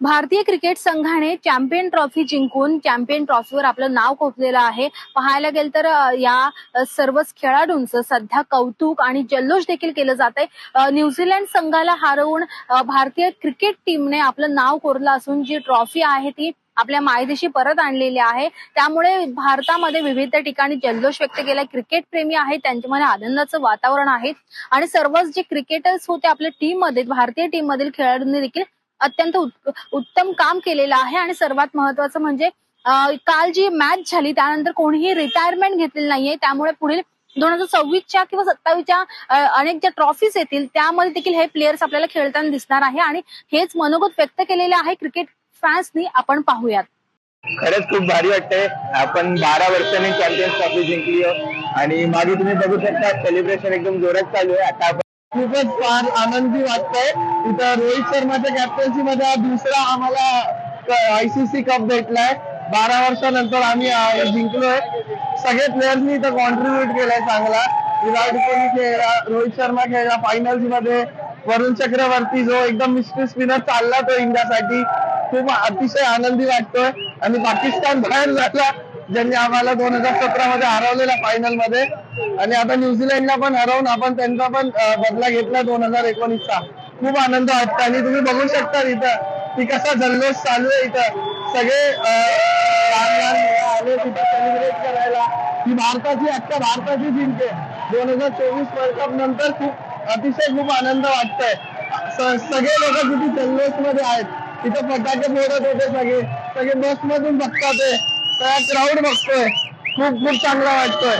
भारतीय क्रिकेट संघाने champion trophy जिंकून चॅम्पियन ट्रॉफीवर आपलं नाव कोपलेलं आहे. पाहायला गेलं तर या सर्वच खेळाडूंचं सध्या कौतुक आणि जल्लोष देखील केलं जात आहे. न्यूझीलंड संघाला हरवून भारतीय क्रिकेट टीमने आपलं नाव कोरलं असून जी ट्रॉफी आहे ती आपल्या मायदेशी परत आणलेली आहे. त्यामुळे भारतामध्ये विविध ठिकाणी जल्लोष व्यक्त केला. क्रिकेट प्रेमी आहे त्यांच्यामध्ये आनंदाचं वातावरण आहे. आणि सर्वच जे क्रिकेटर्स होते आपल्या टीममध्ये भारतीय टीम मधील खेळाडूंनी देखील अत्यंत उत्तम काम केलेलं आहे. आणि सर्वात महत्वाचं म्हणजे काल जी मॅच झाली त्यानंतर कोणीही रिटायरमेंट घेतलेली नाहीये. त्यामुळे पुढील दोन हजार सव्वीसच्या किंवा सत्तावीसच्या अनेक ज्या ट्रॉफीज येतील त्यामध्ये देखील हे प्लेयर्स आपल्याला खेळताना दिसणार आहे. आणि हेच मनोगत व्यक्त केलेले आहे क्रिकेट फॅन्सनी आपण पाहूयात. खरंच खूप भारी वाटतंय. आपण बारा वर्षांनी चॅम्पियन्स ट्रॉफी जिंकली. आणि मागे तुम्ही बघू शकता सेलिब्रेशन एकदम जोरात चालू आहे. आता आपण खूपच फार आनंदी वाटतंय. इथं रोहित शर्माच्या कॅप्टन्सी मध्ये हा दुसरा आम्हाला आयसीसी कप भेटलाय. बारा वर्षानंतर आम्ही जिंकलोय. सगळे प्लेयर्सनी इथं कॉन्ट्रीब्युट केलाय चांगला. विराट कोहली खेळला रोहित शर्मा खेळला फायनल्समध्ये. वरुण चक्रवर्ती जो एकदम मिस्ट्री स्पिनर चालला तो इंडियासाठी. खूप अतिशय आनंदी वाटतोय. आणि पाकिस्तान बाहेर झाला ज्यांनी आम्हाला दोन हजार सतरा मध्ये हरवलेला फायनलमध्ये. आणि आता न्यूझीलंडला पण हरवून आपण त्यांचा पण बदला घेतला दोन हजार एकोणीसचा. खूप आनंद वाटतो आणि तुम्ही बघू शकता इथं की कसा जल्लोष चालू आहे इथं. सगळे आले तिथं सेलिब्रेट करायला. ही भारताची आत्ता भारताची जिंके दोन हजार चोवीस वर्ल्ड कप नंतर खूप अतिशय खूप आनंद वाटतोय. सगळे लोक किती जल्लोषमध्ये आहेत. तिथं फटाके फोडत होते सगळे. सगळे बस मधून बघतात सगळा क्राऊड बघतोय. खूप खूप चांगला वाटतोय.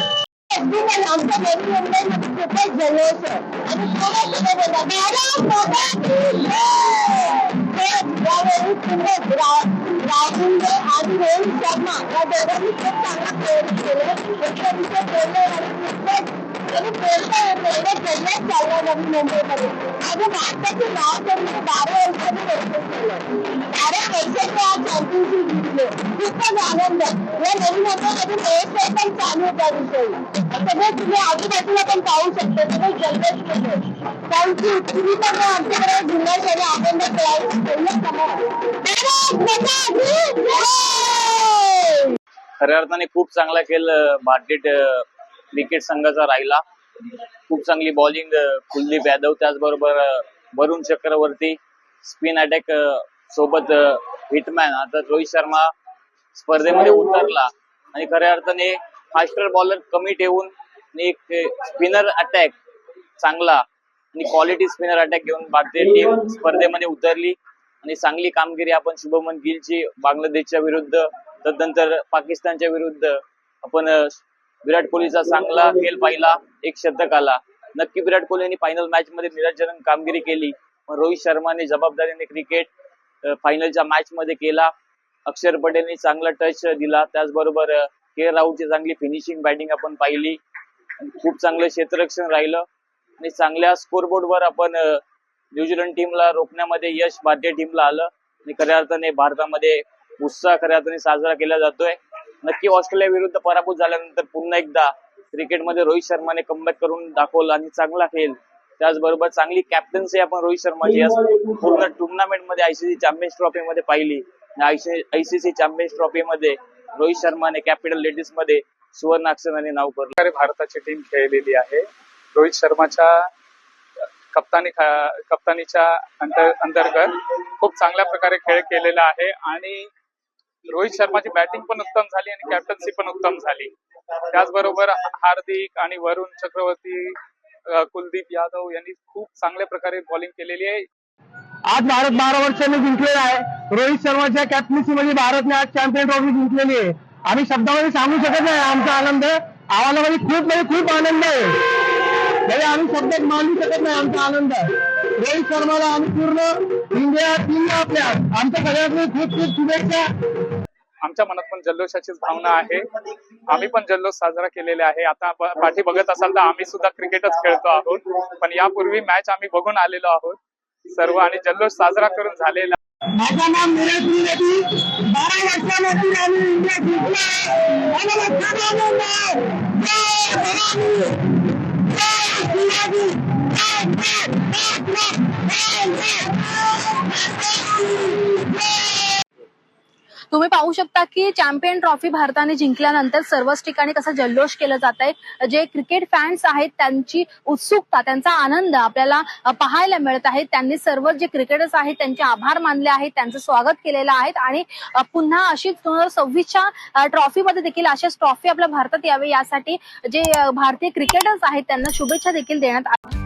आमच्या नवी मुंबईमध्ये खूपच जल्लोष आणि यावेळी सुंदर आणि रोहित शर्मा या दोघांनी खूप चांगला प्रयोग केले बोलले आणि खूपच त्यांनी बोलता येत एवढं जल्लोष चालला नवी मुंबईमध्ये आणि भारताचे नाव त्यांनी बारा वर्षांनी केलं बारा आज चॅम्पियनशिप खूपच आनंद आहे. या नवीन मुंबईमध्ये एएफआय पण चालू आहे त्याविषयी सगळे तुम्ही आजूबाजूला पण पाहू शकता सगळे जल्लोष केले तुम्ही पण आमच्याकडे जिल्ह्यात आणि आपण खऱ्या अर्थाने खूप चांगला खेळ अं, भारतीय क्रिकेट संघाचा राहिला. खूप चांगली बॉलिंग कुलदीप यादव त्याचबरोबर वरुण चक्रवर्ती स्पिन अटॅक सोबत हिटमॅन आता रोहित शर्मा स्पर्धेमध्ये उतरला आणि खऱ्या अर्थाने फास्टर बॉलर कमी ठेवून एक स्पिनर अटॅक चांगला आणि क्वालिटी स्पिनर अटॅक घेऊन भारतीय टीम स्पर्धेमध्ये उतरली आणि चांगली कामगिरी आपण शुभमन गिलची बांगलादेशच्या विरुद्ध तदनंतर पाकिस्तानच्या विरुद्ध आपण विराट कोहलीचा चांगला खेळ पाहिला एक शतक आला. नक्की विराट कोहलीने फायनल मॅच मध्ये निराशजनक कामगिरी केली. पण रोहित शर्माने जबाबदारीने क्रिकेट फायनलच्या मॅच मध्ये केला. अक्षर पटेलने चांगला टच दिला. त्याचबरोबर के. राहुलची चांगली फिनिशिंग बॅटिंग आपण पाहिली. खूप चांगलं क्षेत्ररक्षण राहिलं. आणि चांगल्या स्कोरबोर्डवर आपण न्यूझीलंड टीमला रोखण्यामध्ये यश भारतीय टीमला आलं. आणि खऱ्या अर्थाने भारतामध्ये उत्साह खऱ्या अर्थाने साजरा केला जातोय. नक्की ऑस्ट्रेलिया विरुद्ध पराभूत झाल्यानंतर पुन्हा एकदा क्रिकेटमध्ये रोहित शर्माने कमबॅक करून दाखवलं आणि चांगला खेळ. त्याचबरोबर चांगली कॅप्टन्सी आपण रोहित शर्माची पूर्ण टुर्नामेंटमध्ये आयसीसी चॅम्पियन्स ट्रॉफी मध्ये पाहिली. आयसीसी चॅम्पियन्स ट्रॉफी मध्ये रोहित शर्माने कॅपिटल लेडीजमध्ये सुवर्ण अक्षराने नाव करलं भारताची टीम खेळलेली आहे. रोहित शर्माच्या कप्तानी कप्तानीच्या अंतर्गत खूप चांगल्या प्रकारे खेळ केलेला आहे. आणि रोहित शर्माची बॅटिंग पण उत्तम झाली आणि कॅप्टन्सी पण उत्तम झाली. त्याचबरोबर हार्दिक आणि वरुण चक्रवर्ती कुलदीप यादव यांनी खूप चांगल्या प्रकारे बॉलिंग केलेली आहे. आज भारत बारा वर्षांनी जिंकलेला आहे. रोहित शर्माच्या कॅप्टन्सी मध्ये भारतने आज चॅम्पियन ट्रॉफी जिंकलेली आहे. आम्ही शब्दामध्ये सांगू शकत नाही. आमचा आनंद आम्हाला म्हणजे खूप म्हणजे खूप आनंद आहे. म्हणजे आम्ही शब्दात मानू शकत नाही. आमचा आनंद रोहित शर्माला आम्ही पूर्ण इंडिया टीम आपल्या आमच्या सगळ्यांनी खूप खूप शुभेच्छा. आमच्या मनात पण जल्लोषाचीच भावना आहे. आम्ही पण जल्लोष साजरा केलेला आहे. आता पाठी बघत असाल तर आम्ही सुद्धा क्रिकेटच खेळतो आहोत. पण यापूर्वी मॅच आम्ही बघून आलेलो आहोत. सर्व आणि जल्लोष साजरा करून झालेला माझं नाम निलेश रेड्डी बारा वर्षानंतर आम्ही इंडिया जिंकला मला मोठा आनंद आहे. तुम्ही पाहू शकता की चॅम्पियन ट्रॉफी भारताने जिंकल्यानंतर सर्वच ठिकाणी कसा जल्लोष केलं जात आहे. जे क्रिकेट फॅन्स आहेत त्यांची उत्सुकता त्यांचा आनंद आपल्याला पाहायला मिळत आहे. त्यांनी सर्व जे क्रिकेटर्स आहेत त्यांचे आभार मानले आहेत त्यांचं स्वागत केलेलं आहे आणि पुन्हा अशीच दोन हजार सव्वीसच्या ट्रॉफीमध्ये देखील अशाच ट्रॉफी आपल्या भारतात यावे यासाठी जे भारतीय क्रिकेटर्स आहेत त्यांना शुभेच्छा देखील देण्यात आल्या.